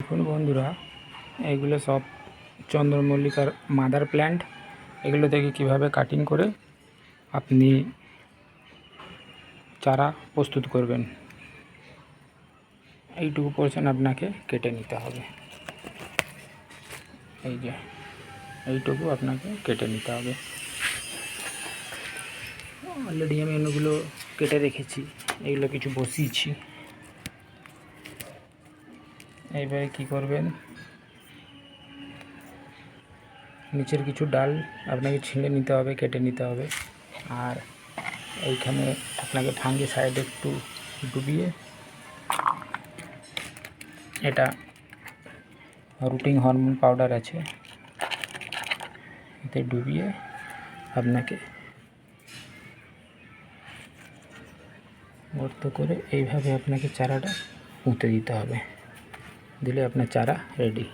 দেখুন বন্ধুরা এইগুলো সব চন্দ্রমল্লিকার মাদার প্ল্যান্ট এগুলো থেকে কীভাবে কাটিং করে আপনি চারা প্রস্তুত করবেন। এইটুকু পোর্শন আপনাকে কেটে নিতে হবে। এই যে, এইটুকু আপনাকে কেটে নিতে হবে। অলরেডি আমি অন্যগুলো কেটে রেখেছি, এগুলো কিছু বসিয়েছি। এইবারে কি করবেন? নিচের কিছু ডাল আপনাকে ছিঁড়ে নিতে হবে, কেটে নিতে হবে। আর এইখানে আপনাকে ফাঙ্গি সাইডে একটু ডুবিয়ে এটা রুটিং হরমোন পাউডার আছে, এতে ডুবিয়ে আপনাকে গর্ত করে এইভাবে আপনাকে চারাটা পুঁতে দিতে হবে। दिले अपना चारा रेडी।